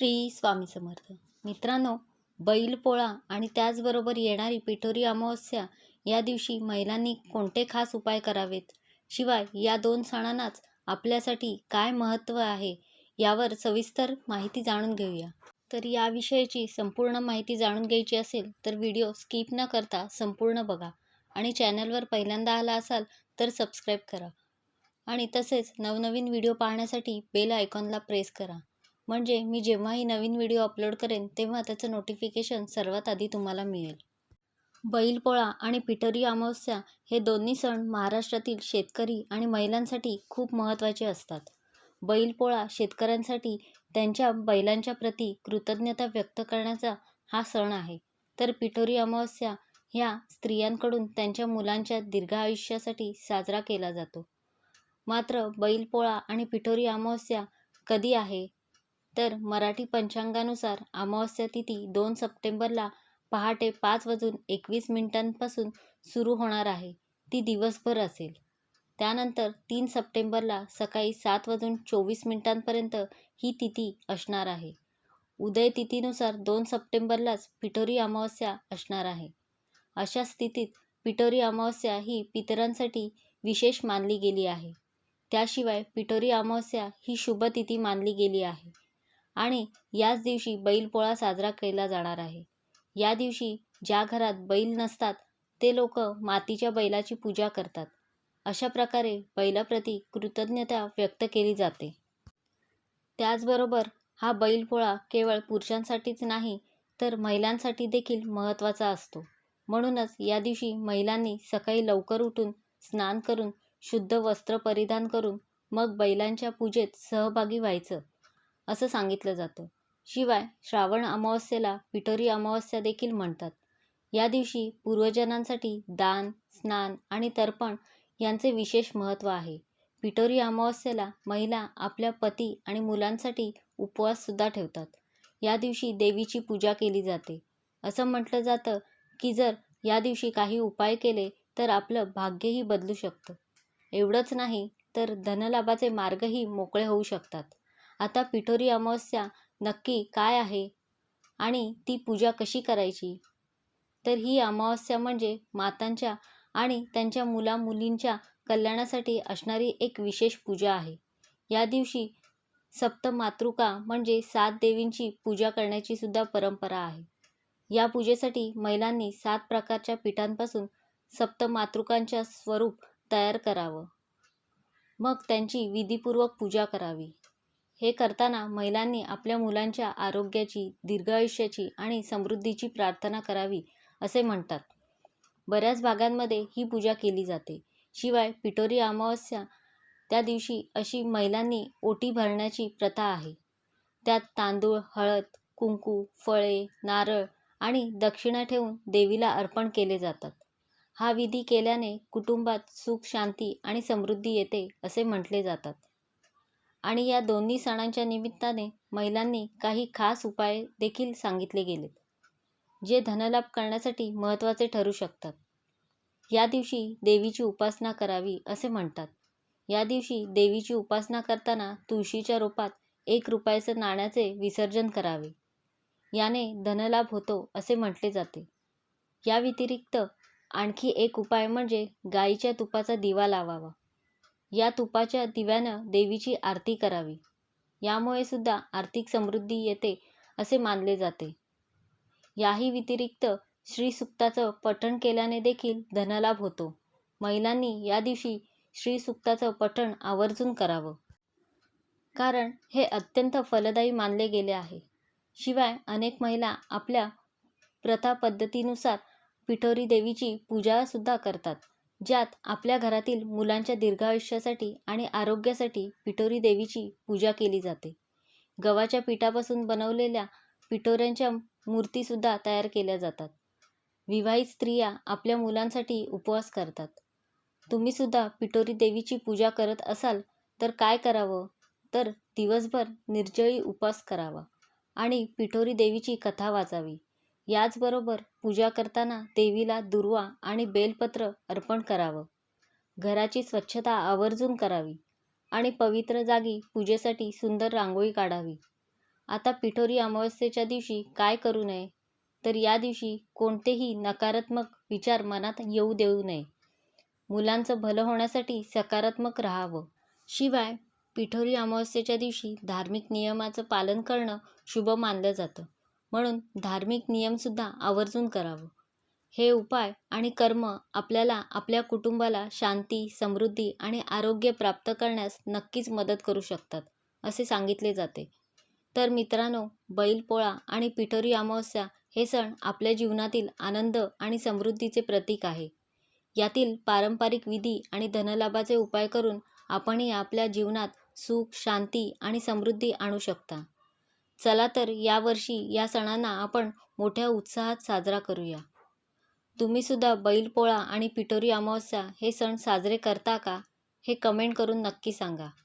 श्री स्वामी समर्थ. मित्रांनो बैलपोळा आणि त्याचबरोबर येणारी पिठोरी अमावस्या या दिवशी महिलांनी कोणते खास उपाय करावेत? शिवाय या दोन सणांनाच आपल्यासाठी काय महत्त्व आहे यावर सविस्तर माहिती जाणून घेऊया. तर याविषयीची संपूर्ण माहिती जाणून घ्यायची असेल तर व्हिडिओ स्किप न करता संपूर्ण बघा आणि चॅनलवर पहिल्यांदा आला असाल तर सबस्क्राईब करा आणि तसेच नवनवीन व्हिडिओ पाहण्यासाठी बेल आयकॉनला प्रेस करा. म्हणजे मी जेव्हाही नवीन व्हिडिओ अपलोड करेन तेव्हा त्याचं नोटिफिकेशन सर्वात आधी तुम्हाला मिळेल. बैलपोळा आणि पिठोरी अमावस्या हे दोन्ही सण महाराष्ट्रातील शेतकरी आणि महिलांसाठी खूप महत्त्वाचे असतात. बैलपोळा शेतकऱ्यांसाठी त्यांच्या बैलांच्या प्रती कृतज्ञता व्यक्त करण्याचा हा सण आहे. तर पिठोरी अमावस्या ह्या स्त्रियांकडून त्यांच्या मुलांच्या दीर्घ आयुष्यासाठी साजरा केला जातो. मात्र बैलपोळा आणि पिठोरी अमावस्या कधी आहे तर मराठी पंचांगानुसार अमावस्या तिथी दोन सप्टेंबरला पहाटे पाच वाजून एकवीस मिनिटांपासून सुरू होणार आहे. ती दिवसभर असेल. त्यानंतर तीन सप्टेंबरला सकाळी सात वाजून चोवीस मिनिटांपर्यंत ही तिथी असणार आहे. उदय तिथीनुसार दोन सप्टेंबरलाच पिठोरी अमावस्या असणार आहे. अशा स्थितीत पिठोरी अमावस्या ही पितरांसाठी विशेष मानली गेली आहे. त्याशिवाय पिठोरी अमावस्या ही शुभ तिथी मानली गेली आहे. आणि याच दिवशी बैलपोळा साजरा केला जाणार आहे. या दिवशी ज्या घरात बैल नसतात ते लोक मातीच्या बैलाची पूजा करतात. अशा प्रकारे बैलाप्रती कृतज्ञता व्यक्त केली जाते. त्याचबरोबर हा बैलपोळा केवळ पुरुषांसाठीच नाही तर महिलांसाठी देखील महत्त्वाचा असतो. म्हणूनच या दिवशी महिलांनी सकाळी लवकर उठून स्नान करून शुद्ध वस्त्र परिधान करून मग बैलांच्या पूजेत सहभागी व्हायचं. असं सांगितलं जातं. शिवाय श्रावण अमावस्येला पिठोरी अमावस्या देखील म्हणतात. या दिवशी पूर्वजनांसाठी दान स्नान आणि तर्पण यांचे विशेष महत्त्व आहे. पिठोरी अमावस्येला महिला आपल्या पती आणि मुलांसाठी उपवाससुद्धा ठेवतात. या दिवशी देवीची पूजा केली जाते. असं म्हटलं जातं की जर या दिवशी काही उपाय केले तर आपलं भाग्यही बदलू शकतं. एवढंच नाही तर धनलाभाचे मार्गही मोकळे होऊ शकतात. आता पिठोरी अमावस्या नक्की काय आहे? आणि ती पूजा कशी करायची? तर ही अमावस्या म्हणजे मातांच्या आणि त्यांच्या मुला मुलींच्या कल्याणासाठी असणारी एक विशेष पूजा आहे. या दिवशी सप्तमातृका म्हणजे सात देवींची पूजा करण्याची सुद्धा परंपरा आहे. या पूजेसाठी महिलांनी सात प्रकारच्या पिठांपासून सप्तमातृकांच्या स्वरूप तयार करावं. मग त्यांची विधीपूर्वक पूजा करावी. हे करताना महिलांनी आपल्या मुलांच्या आरोग्याची दीर्घायुष्याची आणि समृद्धीची प्रार्थना करावी असे म्हणतात. बऱ्याच भागांमध्ये ही पूजा केली जाते. शिवाय पिठोरी अमावस्या त्या दिवशी अशी महिलांनी ओटी भरण्याची प्रथा आहे. त्यात तांदूळ हळद कुंकू फळे नारळ आणि दक्षिणा ठेवून देवीला अर्पण केले जातात. हा विधी केल्याने कुटुंबात सुख शांती आणि समृद्धी येते असे म्हटले जातात. आणि या दोन्ही सणांच्या निमित्ताने महिलांनी काही खास उपाय देखील सांगितले गेलेत जे धनलाभ करण्यासाठी महत्त्वाचे ठरू शकतात. या दिवशी देवीची उपासना करावी असे म्हणतात. या दिवशी देवीची उपासना करताना तुळशीच्या रोपात एक रुपयाचं नाण्याचे विसर्जन करावे. याने धनलाभ होतो असे म्हटले जाते. या व्यतिरिक्त आणखी एक उपाय म्हणजे गाईच्या तुपाचा दिवा लावावा. या तुपाच्या दिव्यानं देवीची आरती करावी. यामुळे सुद्धा आर्थिक समृद्धी येते असे मानले जाते. याही व्यतिरिक्त श्रीसुक्ताचं पठण केल्याने देखील धनलाभ होतो. महिलांनी या दिवशी श्रीसुक्ताचं पठण आवर्जून करावं. कारण हे अत्यंत फलदायी मानले गेले आहे. शिवाय अनेक महिला आपल्या प्रथा पद्धतीनुसार पिठोरी देवीची पूजासुद्धा करतात. ज्यात आपल्या घरातील मुलांच्या दीर्घायुष्यासाठी आणि आरोग्यासाठी पिठोरी देवीची पूजा केली जाते. गव्हाच्या पिठापासून बनवलेल्या पिठोऱ्यांच्या मूर्तीसुद्धा तयार केल्या जातात. विवाहित स्त्रिया आपल्या मुलांसाठी उपवास करतात. तुम्हीसुद्धा पिठोरी देवीची पूजा करत असाल तर काय करावं? तर दिवसभर निर्जळी उपवास करावा आणि पिठोरी देवीची कथा वाचावी. याचबरोबर पूजा करताना देवीला दुर्वा आणि बेलपत्र अर्पण करावं. घराची स्वच्छता आवर्जून करावी आणि पवित्र जागी पूजेसाठी सुंदर रांगोळी काढावी. आता पिठोरी अमावस्येच्या दिवशी काय करू नये? तर या दिवशी कोणतेही नकारात्मक विचार मनात येऊ देऊ नये. मुलांचं भलं होण्यासाठी सकारात्मक राहावं. शिवाय पिठोरी अमावस्येच्या दिवशी धार्मिक नियमाचं पालन करणं शुभ मानलं जातं. म्हणून धार्मिक नियमसुद्धा आवर्जून करावं. हे उपाय आणि कर्म आपल्याला आपल्या कुटुंबाला शांती समृद्धी आणि आरोग्य प्राप्त करण्यास नक्कीच मदत करू शकतात असे सांगितले जाते. तर मित्रांनो बैलपोळा आणि पिठोरी अमावस्या हे सण आपल्या जीवनातील आनंद आणि समृद्धीचे प्रतीक आहे. यातील पारंपरिक विधी आणि धनलाभाचे उपाय करून आपणही आपल्या जीवनात सुख शांती आणि समृद्धी आणू शकता. चला तर यावर्षी या सणांना आपण मोठ्या उत्साहात साजरा करूया. तुम्हीसुद्धा बैलपोळा आणि पिठोरी अमावस्या हे सण साजरे करता का? हे कमेंट करून नक्की सांगा.